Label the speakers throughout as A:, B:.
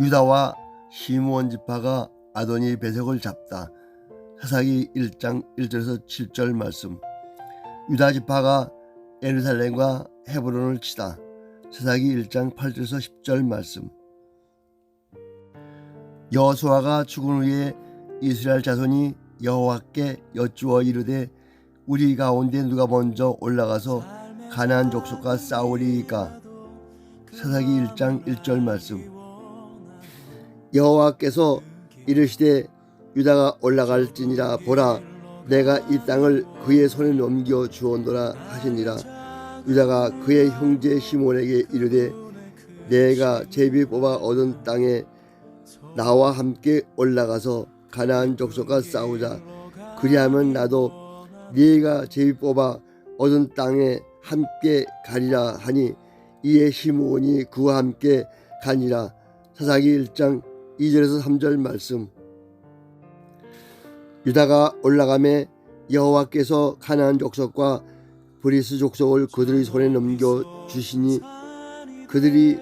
A: 유다와 시므온 지파가 아도니 배색을 잡다. 사사기 1장 1절에서 7절 말씀. 유다 지파가 예루살렘과 헤브론을 치다. 사사기 1장 8절에서 10절 말씀. 여호수아가 죽은 후에 이스라엘 자손이 여호와께 여쭈어 이르되 우리 가운데 누가 먼저 올라가서 가나안 족속과 싸우리이까 사사기 1장 1절 말씀 여호와께서 이르시되 유다가 올라갈지니라 보라 내가 이 땅을 그의 손에 넘겨 주온도라 하시니라. 유다가 그의 형제 시몬에게 이르되 내가 제비 뽑아 얻은 땅에 나와 함께 올라가서 가나안 족속과 싸우자. 그리하면 나도 네가 제비 뽑아 얻은 땅에 함께 가리라 하니 이에 시므온이 그와 함께 가니라. 사사기 1장 2절에서 3절 말씀. 유다가 올라가매 여호와께서 가나안 족속과 브리스 족속을 그들의 손에 넘겨 주시니 그들이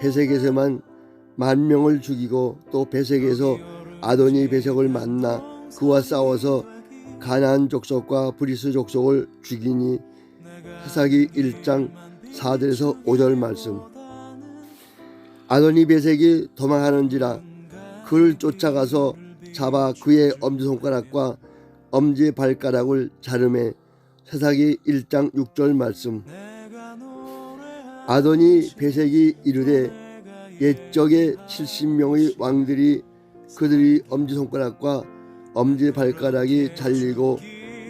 A: 베색에서만 만 명을 죽이고 또 베색에서 아도니 베색을 만나 그와 싸워서 가나안 족속과 브리스 족속을 죽이니 사사기 1장 4절에서 5절 말씀. 아도니 베색이 도망하는지라 그를 쫓아가서 잡아 그의 엄지손가락과 엄지 발가락을 자르매 사사기 1장 6절 말씀. 아도니 베색이 이르되 옛적에 70명의 왕들이 그들이 엄지손가락과 엄지발가락이 잘리고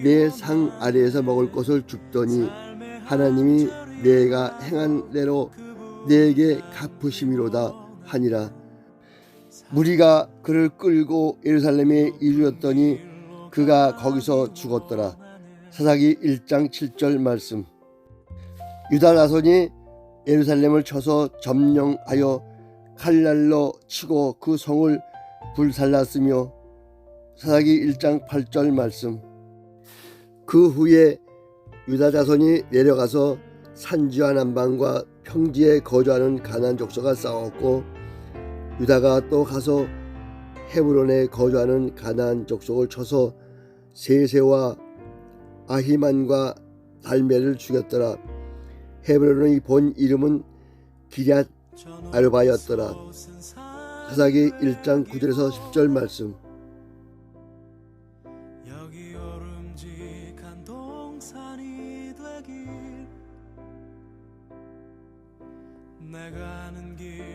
A: 내 상 아래에서 먹을 것을 줍더니 하나님이 내가 행한 대로 내게 갚으심이로다 하니라 무리가 그를 끌고 예루살렘에 이르렀더니 그가 거기서 죽었더라. 사사기 1장 7절 말씀. 유다 나손이 예루살렘을 쳐서 점령하여 칼날로 치고 그 성을 불살랐으며 사사기 1장 8절 말씀. 그 후에 유다 자손이 내려가서 산지와 남방과 평지에 거주하는 가난 족속과 싸웠고 유다가 또 가서 헤브론에 거주하는 가난 족속을 쳐서 세세와 아히만과 달메를 죽였더라. 헤브론의 본 이름은 기럇 아르바였더라. 사사기 1장 9절에서 10절 말씀.
B: 내가 아는 길